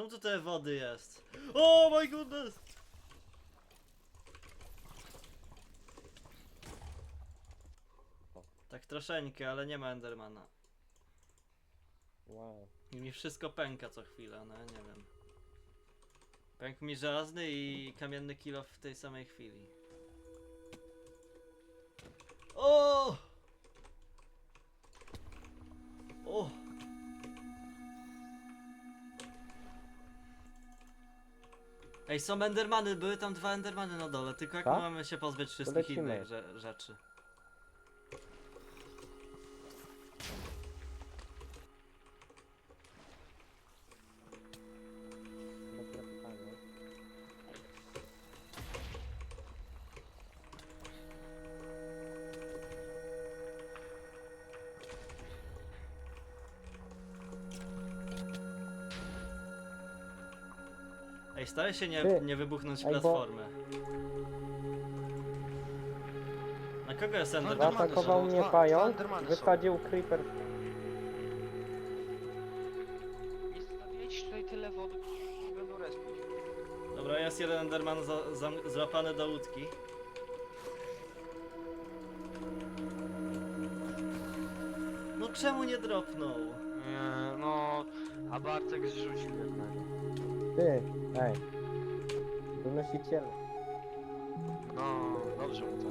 Czemu tu te wody jest? Oh my goodness! Tak troszeczkę, ale nie ma Endermana. Wow. I mi wszystko pęka co chwilę, no ja nie wiem. Pękł mi żelazny i kamienny kilo w tej samej chwili. O! O! Ej, są endermany, były tam dwa endermany na dole, tylko jak Tak? mamy się pozbyć wszystkich innych rze rzeczy? Ej, staraj się nie, Ty. nie wybuchnąć Ej, bo- platformy. Na kogo jest enderman? Endermany Zaatakował są, mnie dwa- pająk, dwa Endermany są. wysadził creeper. Nie stawiajcie tutaj tyle wody, nie będą respić. Dobra, jest jeden enderman za, zam- złapany do łódki. No czemu nie dropnął? Nie, no, a Bartek zrzucił jednego. Ty, ej. Wynosiciel. No, dobrze mu tak.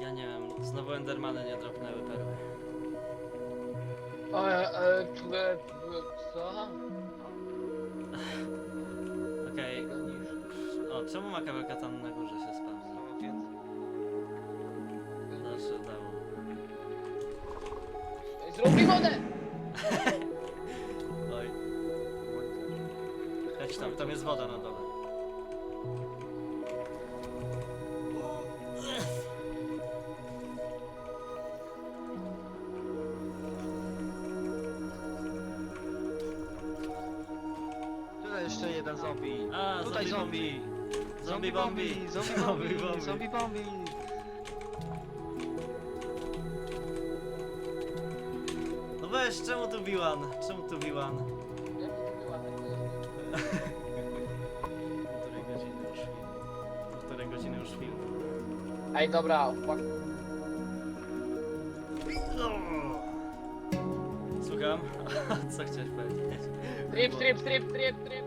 Ja nie wiem, znowu endermany nie dropnęły perły. E, e, ple, ple, co? Okej. O, czemu makawelka tam na górze się spawni? No, więc... Dało. Zrób mi wodę! Tam, jest woda na dole. Tutaj jeszcze jeden zombie. A, Tutaj zombie zombie. Zombie bombi! zombie bombi, zombie bombi. No weź, czemu tu Bilan? Czemu tu Bilan? Jak to była taka- Ej, dobra, fuck. Słucham? Co chciałeś powiedzieć? Strip, strip, strip, strip, strip.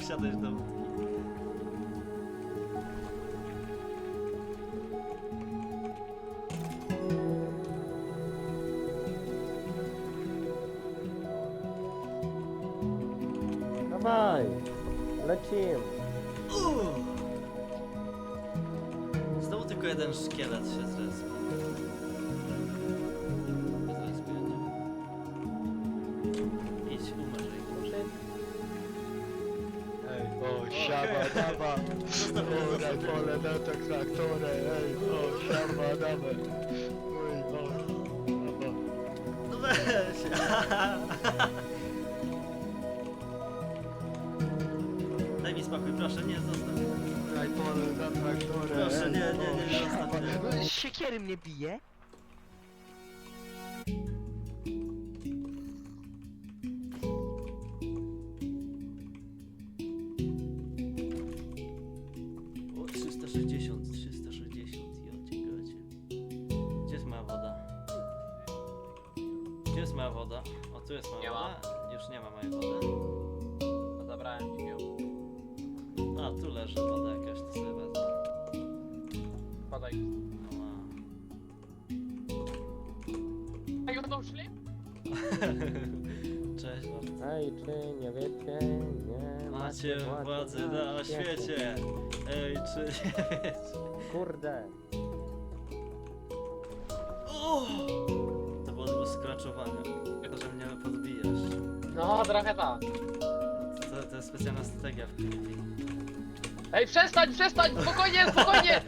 Wsiadłeś do łódki? Dawaj. Lecim. Uuu. Znowu tylko jeden szkielet się zrespił. Dama. Ora, pole na to traktory, ej, o, siaba, dama. Oj, o, dama. No weź! Daj mi spokój, proszę, nie zostaw. Ej, pole na traktory, Proszę, ej, nie, nie, nie, nie, zostaw mnie. Siekiery mnie bije? Już nie ma mojej wody. No zabrałem ci ją. A, tu leży woda jakaś, to sobie wezmę. Padaj. A już tą szli? Cześć, Bart. Ej, czy nie wiecie? Nie Macie władzy na świecie. Ej, czy nie wiecie? Kurde. O! To było skraczowanie. No, trochę tak. To, to jest specjalna strategia w tym. Ej, przestań, przestań! Spokojnie, spokojnie!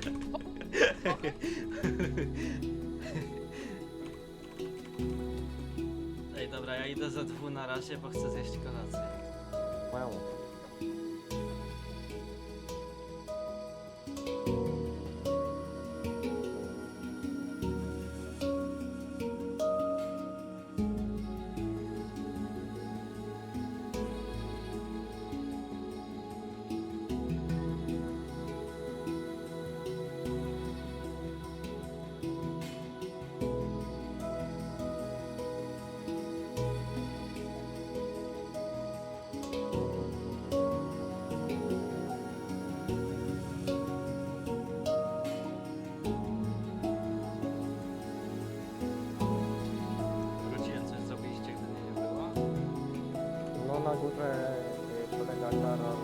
Ej, dobra, ja idę za dwu na razie, bo chcę zjeść kolację. Wow. No na górze y, kolega Karol.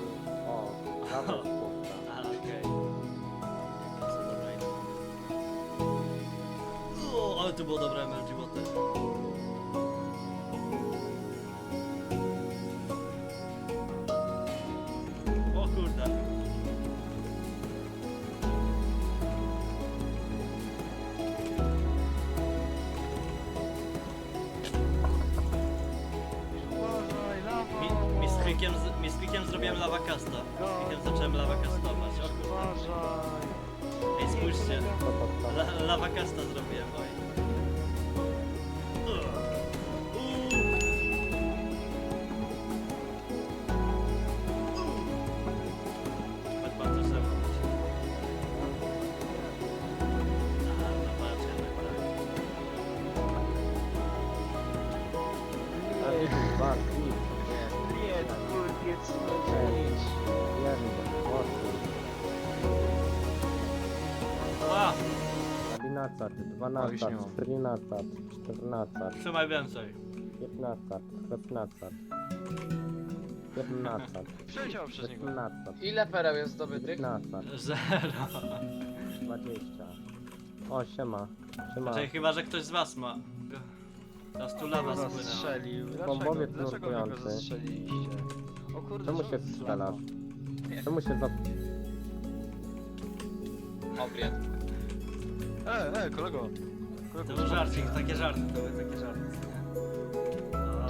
O, prawo spuszcza. A, okej. Co dobra idę. O, ale to było dobre MLG Water. Mi, z mi z zrobiłem lava casta. Z zacząłem lava castować. O kurde. Uważaj! Ej, spójrzcie. La, lava casta zrobiłem, oj. Aha, A trzy, już dwanacat, nie mam. trzynacat, czternacat, Trzymaj więcej. piętnacat, szesnacat, siedemnacat, Przeleciał przez niego. osiemnacat, Ile pereł jest zdobytych? dziewiętnacat, Zero. dwadzieścia. O, siema. Siema. Czyli chyba, że ktoś z was ma. Teraz tu lawa Kto go spłynęła. zastrzelił? Dlaczego? Bombowiec Dlaczego wy go nurkujący. zastrzeliliście? O kurde, Czemu co się to jest strzelasz? lawa? Czemu się za... Obriad. E, e, kolego. kolego To był żarcik, takie żarty, to były takie żarty.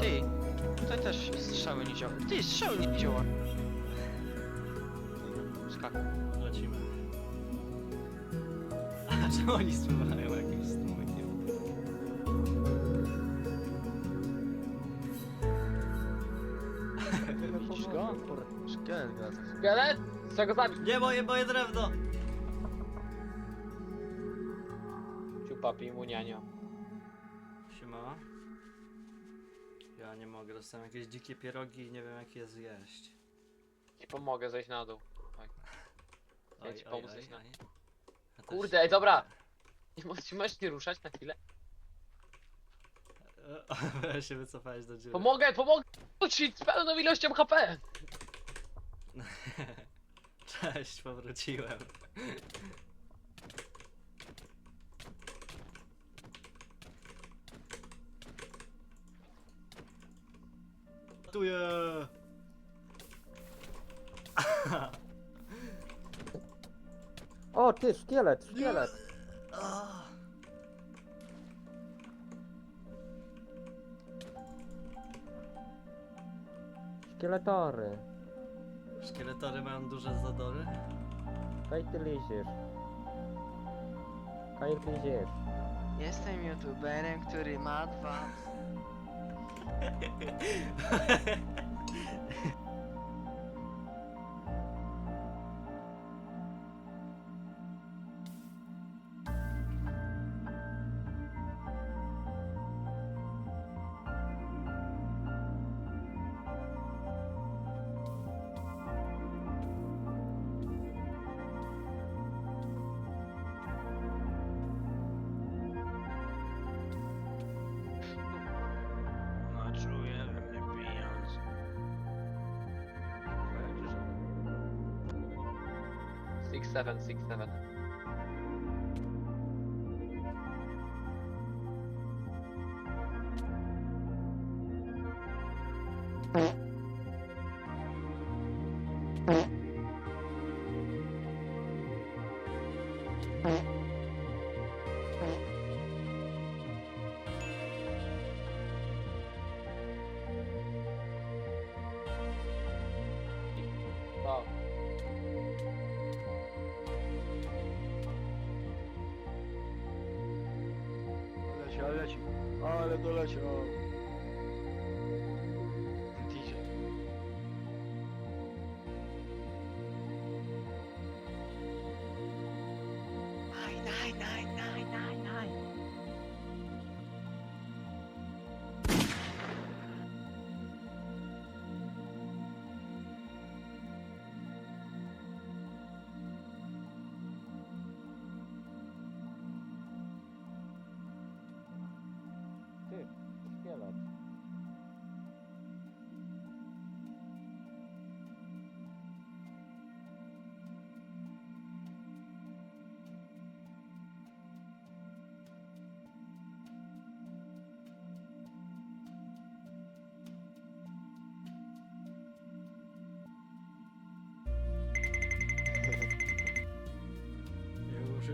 Ty, tutaj też strzały nie działa. Ty, strzały nie działa. Skak. Lecimy. A czemu oni spływają Go? Szkielet gra tak. Szkielet? Chcę go zabić. Nie, moje, moje drewno! Ciu papi, munianio. Siema. Ja nie mogę, dostałem jakieś dzikie pierogi i nie wiem jak je zjeść. Ci pomogę zejść na dół. Ja ci pomóc zejść na- oj. Ja też- Kurde, ej, dobra. Nie możesz, możesz nie ruszać na chwilę? Ja się wycofałeś do dziury. Pomogę, pomogę ci z pełną ilością HP. Cześć, powróciłem. Tuję! O, ty, szkielet, szkielet! Szkieletory. Szkieletory mają duże zadory? Kaj ty liziesz? Kaj liziesz? Jestem youtuberem, który ma dwa. Six seven, six seven. Leci, ale leci. Ale doleciał.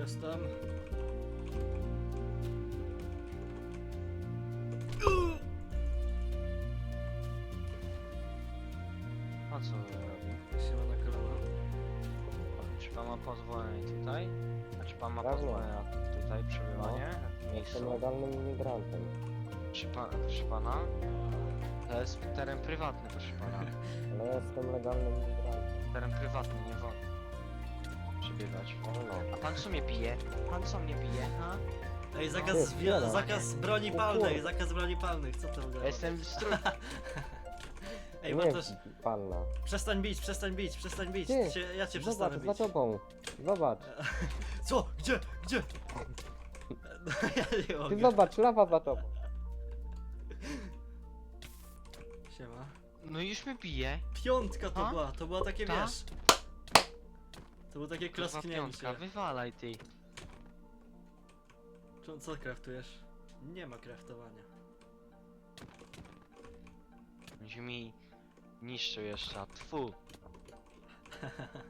Jestem. A co robi? Siema na kolana. Czy pan ma pozwolenie tutaj? A czy pan ma Pewnie. pozwolenie na tutaj przebywanie? W Jestem miejscu? legalnym imigrantem. Czy pan, proszę pana? To jest teren prywatny, proszę pana. Ale jestem legalnym imigrantem. Teren prywatny, nie wolno A pan co mnie bije? Pan co mnie bije, ha? Ej, Ty, zakaz, zakaz broni palnej, zakaz broni palnych, co to w ogóle? Ja jestem strój... Ej, nie, też... panna. Przestań bić, przestań bić, przestań bić. Ty, Cię, ja cię przestanę Zobacz, za bić. tobą. Zobacz. Co? Gdzie? Gdzie? No, ja nie Ty mogę. zobacz, lawa za tobą. Siema. No już mnie bije. Piątka to A? była, to było takie Ta? wiesz. To było takie Kurwa, klasknięcie. piątka, wywalaj ty. Co- Co kraftujesz? Nie ma kraftowania. Będzie mi niszczył jeszcze, a tfu.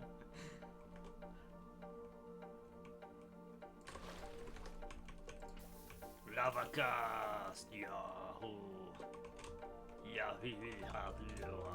Lava cast, yahoo. Yahoo, hadloa.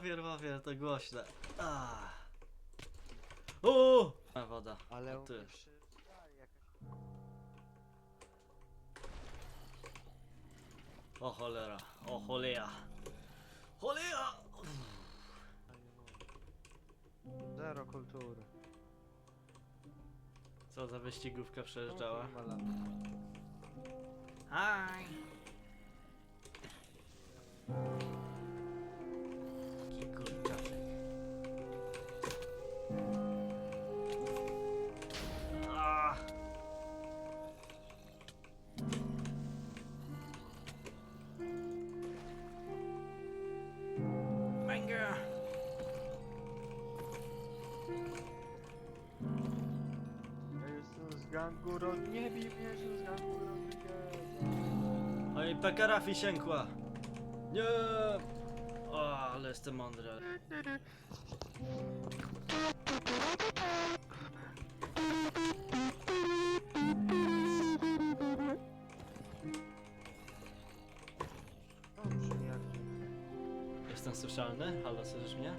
Ja pierwawię, to głośne. Ah. O! A woda. Ale A ty. O cholera, o cholera. Cholera! Zero kultury. Co za wyścigówka przejeżdżała? Kurwa, jestem z gangu ro... Nie bij mnie, z gangu Rodrigueza. Oj, pekara fisiękła! Nie! O, ale jestem mądry. Dobrze, jak Jestem słyszalny? Halo, słyszysz mnie?